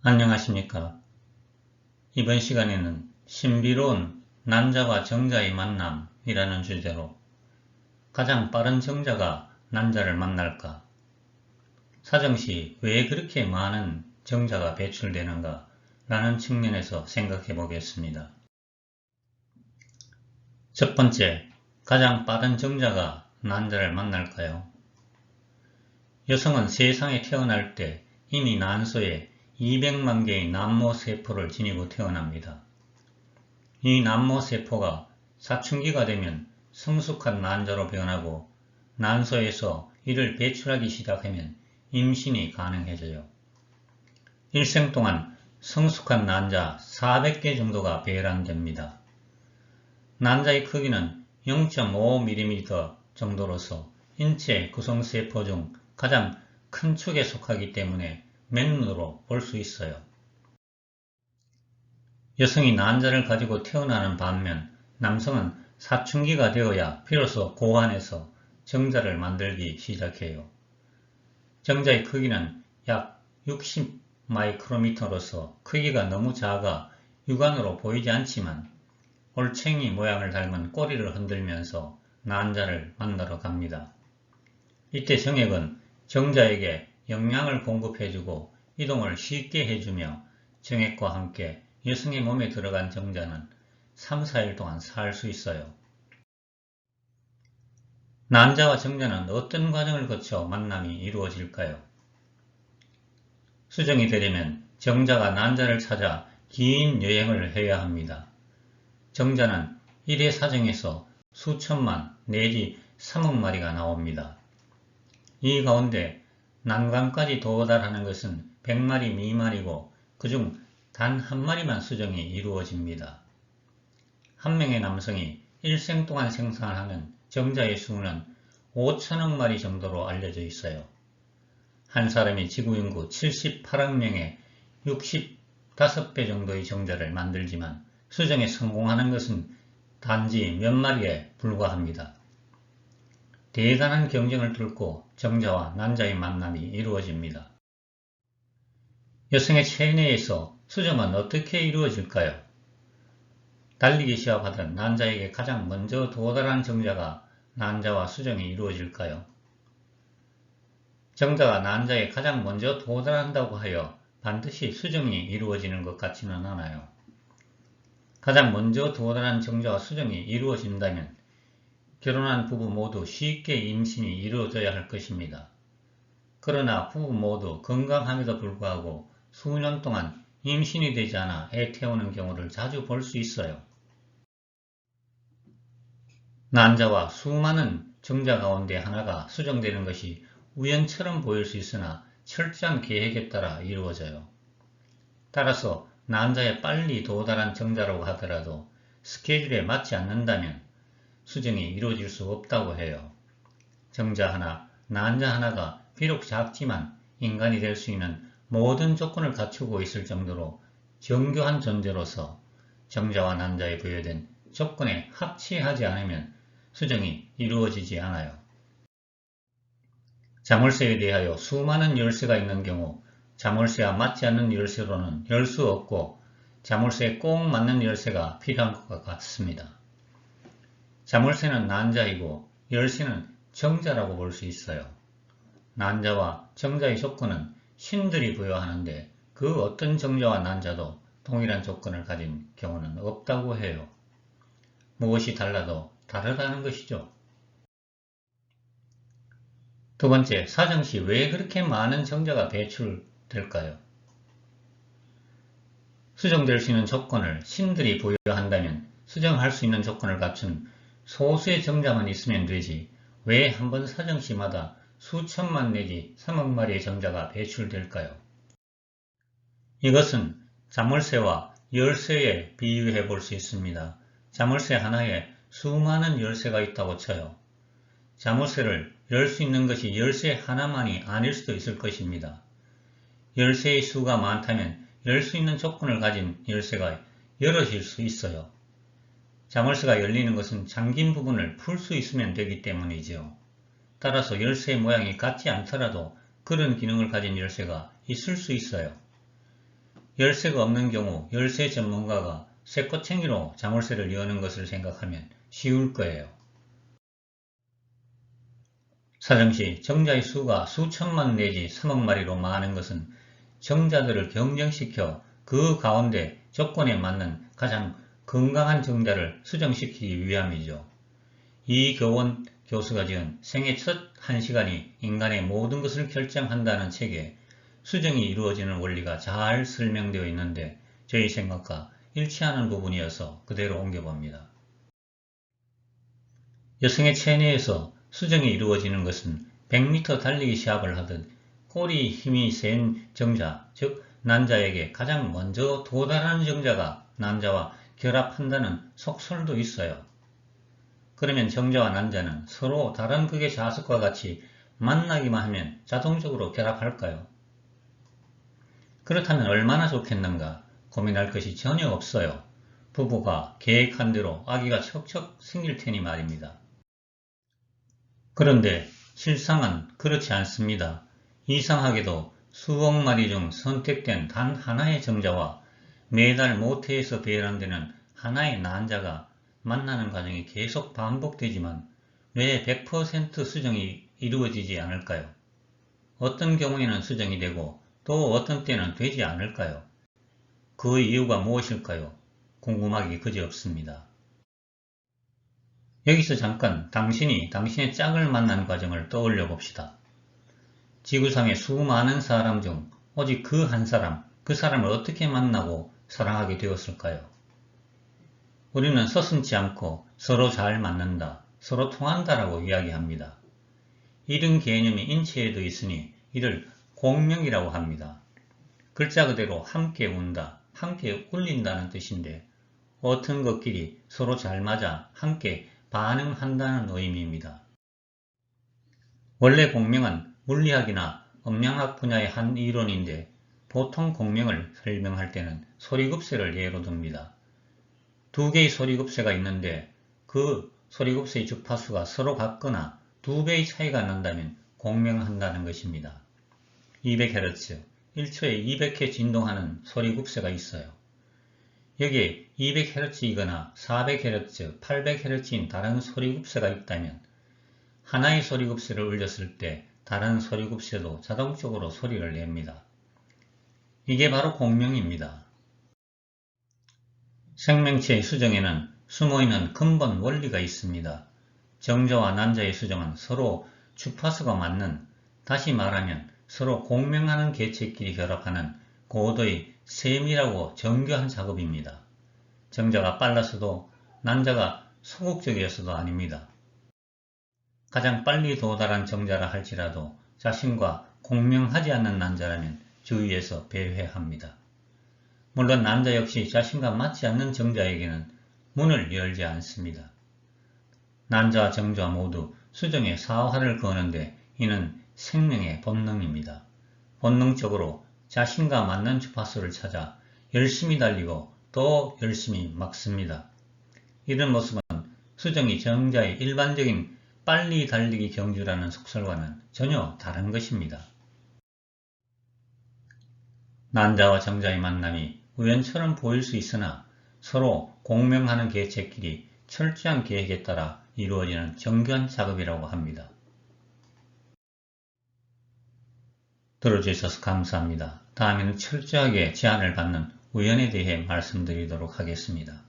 안녕하십니까. 이번 시간에는 신비로운 난자와 정자의 만남이라는 주제로 가장 빠른 정자가 난자를 만날까? 사정시 왜 그렇게 많은 정자가 배출되는가? 라는 측면에서 생각해 보겠습니다. 첫 번째, 가장 빠른 정자가 난자를 만날까요? 여성은 세상에 태어날 때 이미 난소에 200만 개의 난모세포를 지니고 태어납니다. 이 난모세포가 사춘기가 되면 성숙한 난자로 변하고 난소에서 이를 배출하기 시작하면 임신이 가능해져요. 일생 동안 성숙한 난자 400개 정도가 배란됩니다. 난자의 크기는 0.5mm 정도로서 인체 구성세포 중 가장 큰 축에 속하기 때문에 맨눈으로 볼 수 있어요. 여성이 난자를 가지고 태어나는 반면 남성은 사춘기가 되어야 비로소 고환에서 정자를 만들기 시작해요. 정자의 크기는 약 60 마이크로미터로서 크기가 너무 작아 육안으로 보이지 않지만 올챙이 모양을 닮은 꼬리를 흔들면서 난자를 만나러 갑니다. 이때 정액은 정자에게 영양을 공급해주고 이동을 쉽게 해주며 정액과 함께 여성의 몸에 들어간 정자는 3, 4일 동안 살 수 있어요. 난자와 정자는 어떤 과정을 거쳐 만남이 이루어질까요? 수정이 되려면 정자가 난자를 찾아 긴 여행을 해야 합니다. 정자는 1회 사정에서 수천만 내지 3억 마리가 나옵니다. 이 가운데 난강까지 도달하는 것은 100마리 미만이고 그중 단 한 마리만 수정이 이루어집니다. 한 명의 남성이 일생 동안 생산하는 정자의 수는 5천억 마리 정도로 알려져 있어요. 한 사람이 지구 인구 78억 명의 65배 정도의 정자를 만들지만 수정에 성공하는 것은 단지 몇 마리에 불과합니다. 대단한 경쟁을 뚫고 정자와 난자의 만남이 이루어집니다. 여성의 체내에서 수정은 어떻게 이루어질까요? 달리기 시합하던 난자에게 가장 먼저 도달한 정자가 난자와 수정이 이루어질까요? 정자가 난자에 가장 먼저 도달한다고 하여 반드시 수정이 이루어지는 것 같지는 않아요. 가장 먼저 도달한 정자와 수정이 이루어진다면 결혼한 부부 모두 쉽게 임신이 이루어져야 할 것입니다. 그러나 부부 모두 건강함에도 불구하고 수년 동안 임신이 되지 않아 애 태우는 경우를 자주 볼 수 있어요. 난자와 수많은 정자 가운데 하나가 수정되는 것이 우연처럼 보일 수 있으나 철저한 계획에 따라 이루어져요. 따라서 난자에 빨리 도달한 정자라고 하더라도 스케줄에 맞지 않는다면 수정이 이루어질 수 없다고 해요. 정자 하나, 난자 하나가 비록 작지만 인간이 될 수 있는 모든 조건을 갖추고 있을 정도로 정교한 존재로서 정자와 난자에 부여된 조건에 합치하지 않으면 수정이 이루어지지 않아요. 자물쇠에 대하여 수많은 열쇠가 있는 경우 자물쇠와 맞지 않는 열쇠로는 열 수 없고 자물쇠에 꼭 맞는 열쇠가 필요한 것과 같습니다. 자물쇠는 난자이고 열쇠는 정자라고 볼 수 있어요. 난자와 정자의 조건은 신들이 부여하는데 그 어떤 정자와 난자도 동일한 조건을 가진 경우는 없다고 해요. 무엇이 달라도 다르다는 것이죠. 두 번째, 사정시 왜 그렇게 많은 정자가 배출될까요? 수정될 수 있는 조건을 신들이 부여한다면 수정할 수 있는 조건을 갖춘 소수의 정자만 있으면 되지 왜 한 번 사정시마다 수천만 내지 3억 마리의 정자가 배출될까요? 이것은 자물쇠와 열쇠에 비유해 볼 수 있습니다. 자물쇠 하나에 수많은 열쇠가 있다고 쳐요. 자물쇠를 열 수 있는 것이 열쇠 하나만이 아닐 수도 있을 것입니다. 열쇠의 수가 많다면 열 수 있는 조건을 가진 열쇠가 여럿일 수 있어요. 자물쇠가 열리는 것은 잠긴 부분을 풀 수 있으면 되기 때문이지요. 따라서 열쇠의 모양이 같지 않더라도 그런 기능을 가진 열쇠가 있을 수 있어요. 열쇠가 없는 경우 열쇠 전문가가 쇠꼬챙이로 자물쇠를 여는 것을 생각하면 쉬울 거예요. 사정시 정자의 수가 수천만 내지 3억 마리로 많은 것은 정자들을 경쟁시켜 그 가운데 조건에 맞는 가장 건강한 정자를 수정시키기 위함이죠. 이 교원 교수가 지은 생애 첫 한 시간이 인간의 모든 것을 결정한다는 책에 수정이 이루어지는 원리가 잘 설명되어 있는데 저희 생각과 일치하는 부분이어서 그대로 옮겨봅니다. 여성의 체내에서 수정이 이루어지는 것은 100m 달리기 시합을 하듯 꼬리 힘이 센 정자, 즉 난자에게 가장 먼저 도달하는 정자가 난자와 결합한다는 속설도 있어요. 그러면 정자와 난자는 서로 다른 극의 자석과 같이 만나기만 하면 자동적으로 결합할까요? 그렇다면 얼마나 좋겠는가 고민할 것이 전혀 없어요. 부부가 계획한 대로 아기가 척척 생길 테니 말입니다. 그런데 실상은 그렇지 않습니다. 이상하게도 수억 마리 중 선택된 단 하나의 정자와 매달 모태에서 배란되는 하나의 난자가 만나는 과정이 계속 반복되지만 왜 100% 수정이 이루어지지 않을까요? 어떤 경우에는 수정이 되고 또 어떤 때는 되지 않을까요? 그 이유가 무엇일까요? 궁금하기 그지없습니다. 여기서 잠깐 당신이 당신의 짝을 만난 과정을 떠올려 봅시다. 지구상의 수많은 사람 중 오직 그 한 사람, 그 사람을 어떻게 만나고 사랑하게 되었을까요? 우리는 서슴지 않고 서로 잘 맞는다, 서로 통한다라고 이야기합니다. 이런 개념이 인체에도 있으니 이를 공명이라고 합니다. 글자 그대로 함께 운다, 함께 울린다는 뜻인데 어떤 것끼리 서로 잘 맞아 함께 반응한다는 의미입니다. 원래 공명은 물리학이나 음양학 분야의 한 이론인데 보통 공명을 설명할 때는 소리급세를 예로 듭니다. 두 개의 소리급세가 있는데 그 소리급세의 주파수가 서로 같거나 두 배의 차이가 난다면 공명한다는 것입니다. 200Hz, 1초에 200회 진동하는 소리급세가 있어요. 여기에 200Hz이거나 400Hz, 800Hz인 다른 소리급세가 있다면 하나의 소리급세를 울렸을 때 다른 소리급세도 자동적으로 소리를 냅니다. 이게 바로 공명입니다. 생명체의 수정에는 숨어있는 근본 원리가 있습니다. 정자와 난자의 수정은 서로 주파수가 맞는, 다시 말하면 서로 공명하는 개체끼리 결합하는 고도의 세밀하고 정교한 작업입니다. 정자가 빨라서도 난자가 소극적이어서도 아닙니다. 가장 빨리 도달한 정자라 할지라도 자신과 공명하지 않는 난자라면 주위에서 배회합니다. 물론 남자 역시 자신과 맞지 않는 정자에게는 문을 열지 않습니다. 남자와 정자 모두 수정에 사화를 거는데 이는 생명의 본능입니다. 본능적으로 자신과 맞는 주파수를 찾아 열심히 달리고 또 열심히 막습니다. 이런 모습은 수정이 정자의 일반적인 빨리 달리기 경주라는 속설과는 전혀 다른 것입니다. 난자와 정자의 만남이 우연처럼 보일 수 있으나 서로 공명하는 개체끼리 철저한 계획에 따라 이루어지는 정교한 작업이라고 합니다. 들어주셔서 감사합니다. 다음에는 철저하게 제안을 받는 우연에 대해 말씀드리도록 하겠습니다.